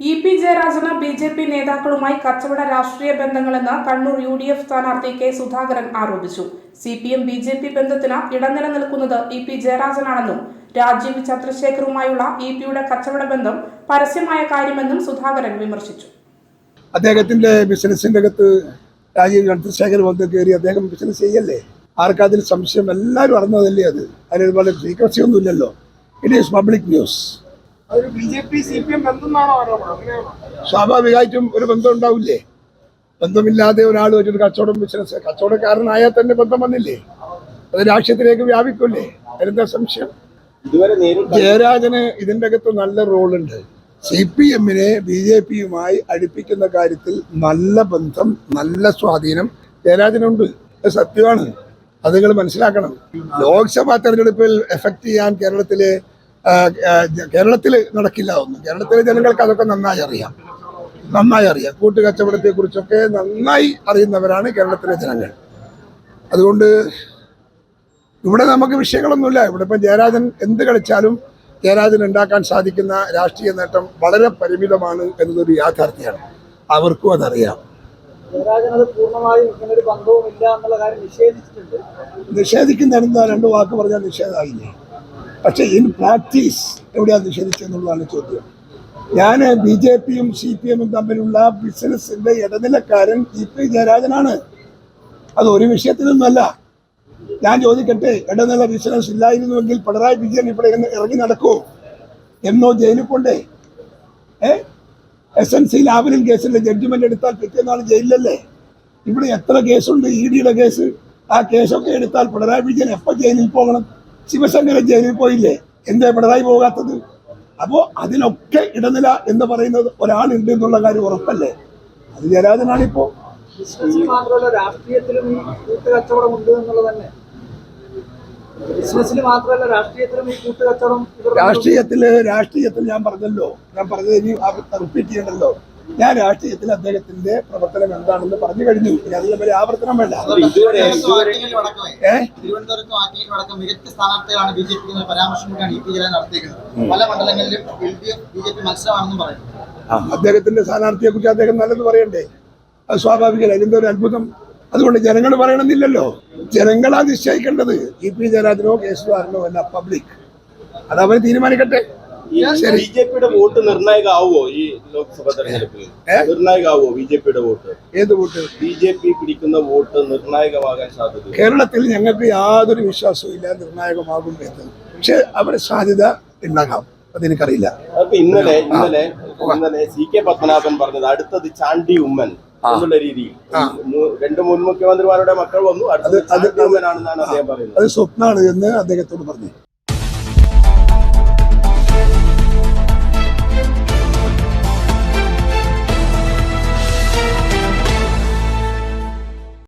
E P ജയരാജന് B J P നേതാക്കളുമായി കച്ചവട രാഷ്ട്രീയ ബന്ധങ്ങളെന്ന് കണ്ണൂർ യു ഡി എഫ് സ്ഥാനാർത്ഥി കെ സുധാകരൻ ആരോപിച്ചു. C P M B J P ബന്ധത്തിന് ഇടനില നിൽക്കുന്നത് ഇ പി ജയരാജനാണെന്നും രാജീവ് ചന്ദ്രശേഖറുമായുള്ള ഇ പിയുടെ കച്ചവട ബന്ധം പരസ്യമായ കാര്യമെന്നും സുധാകരൻ വിമർശിച്ചു. അദ്ദേഹത്തിന്റെ ബിസിനസിന്റെ അകത്ത് രാജീവ് ചന്ദ്രശേഖർ വന്ന് കയറി അദ്ദേഹം ബിസിനസ് ചെയ്യല്ലേ? ആർക്കതിൽ സംശയം? എല്ലാവരും അറിഞ്ഞതല്ലേ അത്. അതിലൊരുപാട് സീക്രസി ഒന്നും ഇല്ലല്ലോ ഇറ്റ് ഈസ് പബ്ലിക് ന്യൂസ് സ്വാഭാവികമായിട്ടും ഒരു ബന്ധം ഉണ്ടാവില്ലേ? ബന്ധമില്ലാതെ ഒരാൾ ഒരു കച്ചവടം ബിസിനസ് കച്ചവടക്കാരനായാൽ തന്നെ ബന്ധം വന്നില്ലേ? അത് രാഷ്ട്രീയത്തിലേക്ക് വ്യാപിക്കില്ലേ? അതിനെന്താ സംശയം? ജയരാജന് ഇതിന്റെ അകത്ത് നല്ല റോളുണ്ട്. സി പി എമ്മിനെ ബി ജെ പിയുമായി അടുപ്പിക്കുന്ന കാര്യത്തിൽ നല്ല ബന്ധം നല്ല സ്വാധീനം ജയരാജനുണ്ട്. അത് സത്യമാണ്. അത് നിങ്ങൾ മനസ്സിലാക്കണം. ലോക്സഭാ തെരഞ്ഞെടുപ്പിൽ എഫക്ട് ചെയ്യാൻ കേരളത്തിലെ കേരളത്തിൽ നടക്കില്ല ഒന്നും കേരളത്തിലെ ജനങ്ങൾക്ക് അതൊക്കെ നന്നായി അറിയാം. നന്നായി അറിയാം. കൂട്ടുകച്ചവടത്തെ കുറിച്ചൊക്കെ നന്നായി അറിയുന്നവരാണ് കേരളത്തിലെ ജനങ്ങൾ. അതുകൊണ്ട് ഇവിടെ നമുക്ക് വിഷയങ്ങളൊന്നുമില്ല. ഇവിടെ ഇപ്പം ജയരാജൻ എന്ത് കളിച്ചാലും ജയരാജൻ ഉണ്ടാക്കാൻ സാധിക്കുന്ന രാഷ്ട്രീയ നേട്ടം വളരെ പരിമിതമാണ് എന്നതൊരു യാഥാർത്ഥ്യമാണ്. അവർക്കും അതറിയാം. നിഷേധിക്കുന്ന രണ്ട് വാക്ക് പറഞ്ഞാൽ നിഷേധമായില്ലേ? പക്ഷേ ഇൻ പ്രാക്ടീസ് എവിടെയാണ് നിഷേധിച്ചെന്നുള്ളതാണ് ചോദ്യം. ഞാൻ ബി ജെ പിയും സി പി എമ്മും തമ്മിലുള്ള ബിസിനസിന്റെ ഇടനിലക്കാരൻ ഇ പി ജയരാജനാണ്. അത് ഒരു വിഷയത്തിലൊന്നുമല്ല ഞാൻ ചോദിക്കട്ടെ ഇടനില ബിസിനസ് ഇല്ലായിരുന്നുവെങ്കിൽ പിണറായി വിജയൻ ഇവിടെ ഇറങ്ങി നടക്കുമോ എന്നോ ജയിലിൽ കൊണ്ടേ ഏ? എസ് എൻ സി ലാവലിൻ കേസിന്റെ ജഡ്ജ്മെന്റ് എടുത്താൽ പിറ്റേന്നാൾ ജയിലിലല്ലേ? ഇവിടെ എത്ര കേസുണ്ട്? ഇ ഡിയുടെ കേസ്. ആ കേസൊക്കെ എടുത്താൽ പിണറായി വിജയൻ എപ്പോൾ ജയിലിൽ പോകണം? ശിവശങ്കരൻ ജയിലിൽ പോയില്ലേ? എന്തേ പിണറായി പോകാത്തത്? അപ്പോൾ അതിനൊക്കെ ഇടനില എന്ന് പറയുന്നത് ഒരാളുണ്ട് എന്നുള്ള കാര്യം ഉറപ്പല്ലേ? അത് ജയരാജനാണിപ്പോ. ഇപ്പോ രാഷ്ട്രീയത്തിലും കൂട്ടുകച്ചവടം ഉണ്ട് എന്നുള്ളത് തന്നെ. ബിസിനസ്സിൽ മാത്രമല്ല രാഷ്ട്രീയത്തിലും രാഷ്ട്രീയത്തിൽ ഞാൻ പറഞ്ഞല്ലോ. ഞാൻ പറഞ്ഞത് ഇനി റിപ്പീറ്റ് ചെയ്യണ്ടല്ലോ. ഞാൻ രാഷ്ട്രീയത്തിൽ അദ്ദേഹത്തിന്റെ പ്രവർത്തനം എന്താണെന്ന് പറഞ്ഞു കഴിഞ്ഞു. ഇനി അതിന് വലിയ ആവർത്തനം വേണ്ട. അദ്ദേഹത്തിന്റെ സ്ഥാനാർത്ഥിയെ കുറിച്ച് അദ്ദേഹം നല്ലത് പറയണ്ടേ? അത് സ്വാഭാവികമല്ല. അതിന്റെ ഒരു അത്ഭുതം. അതുകൊണ്ട് ജനങ്ങൾ പറയണമെന്നില്ലല്ലോ. ജനങ്ങളാ നിശ്ചയിക്കേണ്ടത് ഇ പി ജയരാജനോ കെ സുധാകരനോ അല്ല പബ്ലിക് അത് അവർ തീരുമാനിക്കട്ടെ. ബി ജെ പിയുടെ വോട്ട് നിർണായകമാവോ ഈ ലോക്സഭാ തെരഞ്ഞെടുപ്പിൽ? ഏ? നിർണായകമാവോ ബി ജെ പിയുടെ വോട്ട്? ഏത് വോട്ട്? ബി ജെ പി പിടിക്കുന്ന വോട്ട് നിർണായകമാകാൻ സാധ്യത കേരളത്തിൽ ഞങ്ങൾക്ക് യാതൊരു വിശ്വാസവും ഇല്ല നിർണായകമാകും എന്ന്. പക്ഷെ അവിടെ സാധ്യത ഉണ്ടാകാം അതെനിക്കറിയില്ല. ഇന്നലെ ഇന്നലെ ഇന്നലെ സി കെ പത്മനാഭൻ പറഞ്ഞത് അടുത്തത് ചാണ്ടി ഉമ്മൻ എന്നുള്ള രീതിയിൽ. രണ്ട് മുൻ മുഖ്യമന്ത്രിമാരുടെ മക്കൾ വന്നു അടുത്തത് അത് അത് ചാണ്ടി ഉമ്മനാണെന്നാണ് അദ്ദേഹം പറയുന്നത്. അത് സ്വപ്നാണ് എന്ന് അദ്ദേഹത്തോട് പറഞ്ഞു.